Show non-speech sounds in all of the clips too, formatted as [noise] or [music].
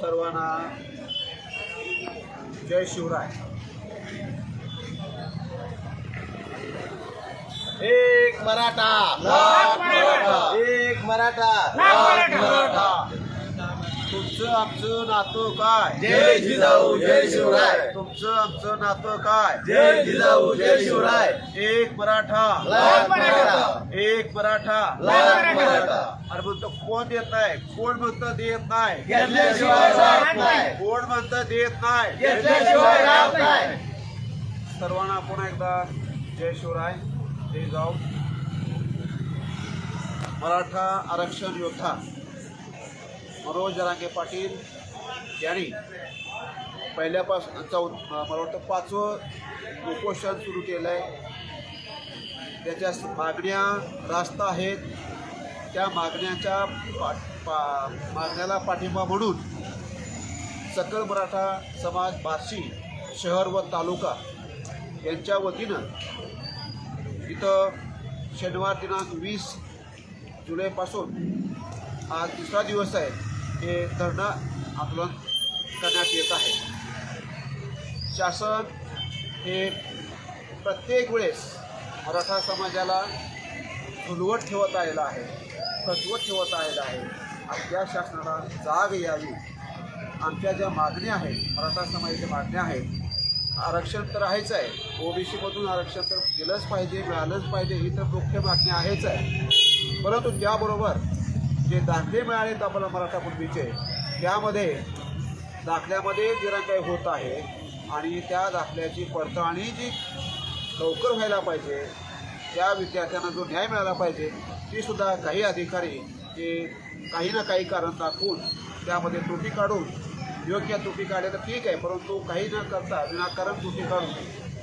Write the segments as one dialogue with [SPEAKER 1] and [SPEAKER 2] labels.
[SPEAKER 1] सर्वांना जय शिवराय. एक मराठा. एक मराठा. तुमचं आमचं नातं काय?
[SPEAKER 2] जय जिजाऊ जय शिवराय.
[SPEAKER 1] तुमचं आमचं नातं काय?
[SPEAKER 2] जय जिजाऊ जय शिवराय.
[SPEAKER 1] एक मराठा. एक मराठा.
[SPEAKER 2] लाख मराठा.
[SPEAKER 1] अरे म्हणतो कोण देत नाही? कोण म्हणतं देत नाही? कोण म्हणतं देत नाही? सर्वांना पुन्हा एकदा जय शिवराय जय जाऊ. मराठा आरक्षण योद्धा मनोज जरांगे पाटील यांनी पहिल्यापासून चौ मला वाटतं पाचवं उपोषण सुरू केलं आहे त्याच्या मागण्या रास्त आहेत. त्या मागण्याच्या पा पा मागण्याला पाठिंबा म्हणून सकल मराठा समाज बार्शी शहर व तालुका यांच्या वतीनं इथं शनिवार दिनांक वीस जुलैपासून आज तिसरा दिवस आहे. हे धरणं आंदोलन करण्यात येत आहे. शासन हे प्रत्येक वेळेस मराठा समाजाला झुलवत ठेवत आलेलं आहे. तत्व ठेवत आलेलं आहे. आपल्या शासनाला जाग यावी. आमच्या ज्या मागण्या आहेत मराठा समाजाच्या मागण्या आहेत आरक्षण तर आहेच आहे. ओबीसीमधून आरक्षण तर दिलंच पाहिजे मिळालंच पाहिजे ही तर मुख्य मागणी आहेच आहे. परंतु त्याबरोबर जे दाखले मिळालेत आपल्याला मराठा कुणबीचे त्यामध्ये दाखल्यामध्ये जरा काही होत आहे. आणि त्या दाखल्याची पडताळणी जी लवकर व्हायला पाहिजे त्या विद्यार्थ्यांना जो न्याय मिळाला पाहिजे ती सुद्धा काही अधिकारी हे काही ना काही कारण दाखवून त्यामध्ये त्रुटी काढून योग्य त्रुटी काढल्या तर ठीक आहे परंतु काही न करता विनाकारण त्रुटी काढून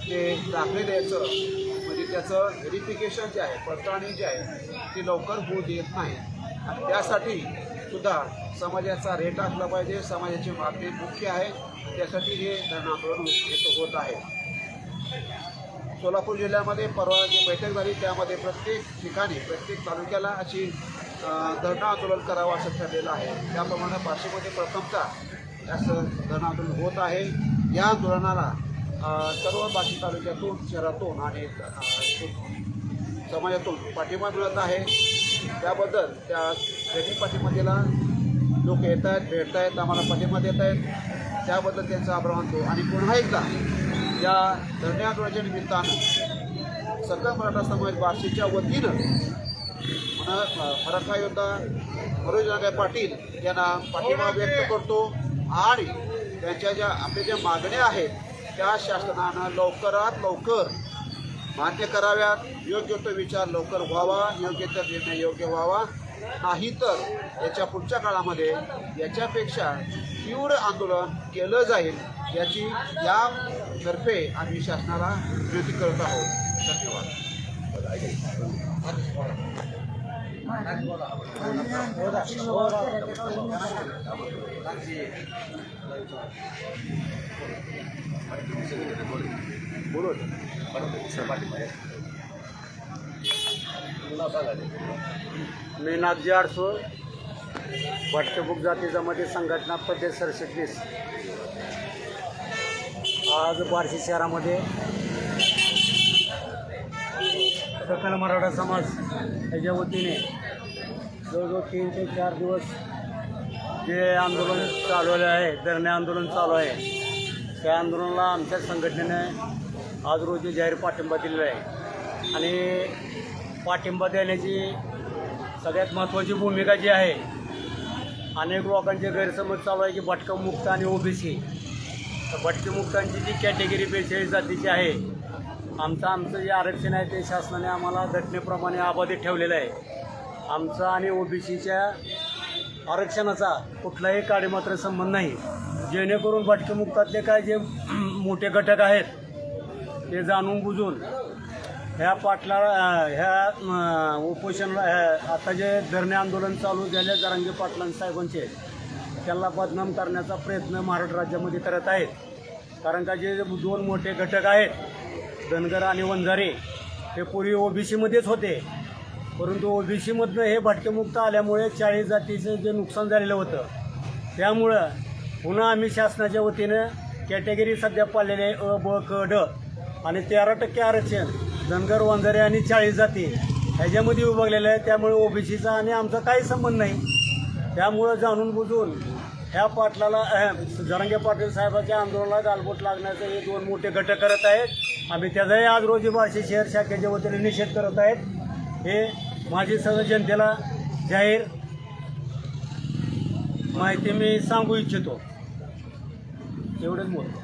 [SPEAKER 1] ते दाखले द्यायचं म्हणजे त्याचं व्हेरिफिकेशन जे आहे पडताळणी जी आहे ती लवकर होऊ देत नाही. आणि त्यासाठी सुद्धा समाजाचा रेट असला पाहिजे समाजाची मागणी मुख्य आहे त्यासाठी हे धरण आंदोलन होत आहे. सोलापूर जिल्ह्यामध्ये परवा जी बैठक झाली त्यामध्ये प्रत्येक ठिकाणी प्रत्येक तालुक्याला अशी धरणं आंदोलन करावं असं ठरलेलं आहे. त्याप्रमाणे बार्शीमध्ये प्रथमता असं धरणं आंदोलन होत आहे. या आंदोलनाला सर्व बाकी तालुक्यातून शहरातून आणि समाजातून पाठिंबा मिळत आहे. त्याबद्दल त्या त्यांनी पाठिंबा दिला लोक येत आहेत भेटत आहेत आम्हाला पाठिंबा देत आहेत त्याबद्दल त्यांचा आभार मानतो. आणि पुन्हा एकदा या धरणे निमित्तानं सकल मराठा समाज बार्शीच्या वतीनं मराठा योद्धा मनोज पाटील यांना पाठिंबा व्यक्त करतो आणि त्यांच्या ज्या आपल्या ज्या मागण्या आहेत त्या शासनानं लवकरात लवकर मान्य कराव्यात. योग्य तो विचार लवकर व्हावा योग्य तर निर्णय योग्य व्हावा. नाही तर याच्या पुढच्या काळामध्ये याच्यापेक्षा तीव्र आंदोलन केलं जाईल याची यातर्फे आम्ही शासनाला विनंती करत आहोत. धन्यवाद. बोलो
[SPEAKER 3] मी आडसो भटकेबुक जाती जमाती संघटना पद्धत सरचिटणीस. आज बार्शी शहरामध्ये सकल मराठा समाज याच्या वतीने जवळजवळ तीन ते चार दिवस जे आंदोलन चालवले आहे धरणे आंदोलन चालू आहे त्या आंदोलनाला आमच्या संघटनेने आज रोजी जाहीर पाठिंबा दिलेला आहे. आणि पाठिंबा देण्याची सगळ्यात महत्त्वाची भूमिका जी आहे अनेक लोकांचे गैरसमज चालू आहे की भटकमुक्त आणि ओबीसी. तर भटकमुक्तांची जी कॅटेगरी बेचाळीस जातीची आहे आमचं आमचं जे आरक्षण आहे ते शासनाने आम्हाला घटनेप्रमाणे अबाधित ठेवलेलं आहे. आमचा आणि ओबीसीच्या आरक्षणाचा कुठलाही काडीमात्र संबंध नाही. जेणेकरून भटकेमुक्तातले काय जे [clears throat] मोठे घटक आहेत ते जाणून बुजून ह्या पाटला ह्या उपोषणला आता जे धरणे आंदोलन चालू झाले जरांगे पाटलां साहेबांचे त्याला बदनाम करण्याचा प्रयत्न महाराष्ट्र राज्यामध्ये करत आहेत. कारण का जे दोन मोठे घटक आहेत धनगर आणि वंजारे हे पूर्वी ओबीसीमध्येच होते. परंतु ओबीसीमधनं हे भटकेमुक्त आल्यामुळे चाळीस जातीचं जे नुकसान झालेलं होतं त्यामुळं पुन्हा आम्ही शासनाच्या वतीनं कॅटेगरी सध्या पाळलेले अ ब क ड आणि तेरा टक्के आरक्षण. धनगर वंजारे आणि चाळीस जाती ह्याच्यामध्ये विभागलेलं आहे त्यामुळे ओबीसीचा आणि आमचा काही संबंध नाही. त्यामुळं जाणून बुजून ह्या पाटलाला जरंगे पाटील साहेबाच्या आंदोलनाला गालबोट लागण्याचे हे दोन मोठे घटक करत आहेत. आम्ही त्याचाही आज रोजी बार्शी शहर शाखेच्या वतीने निषेध करत आहेत. हे माझी सर्व जनतेला जाहीर माहिती मी सांगू इच्छितो. एवढंच बोलतो.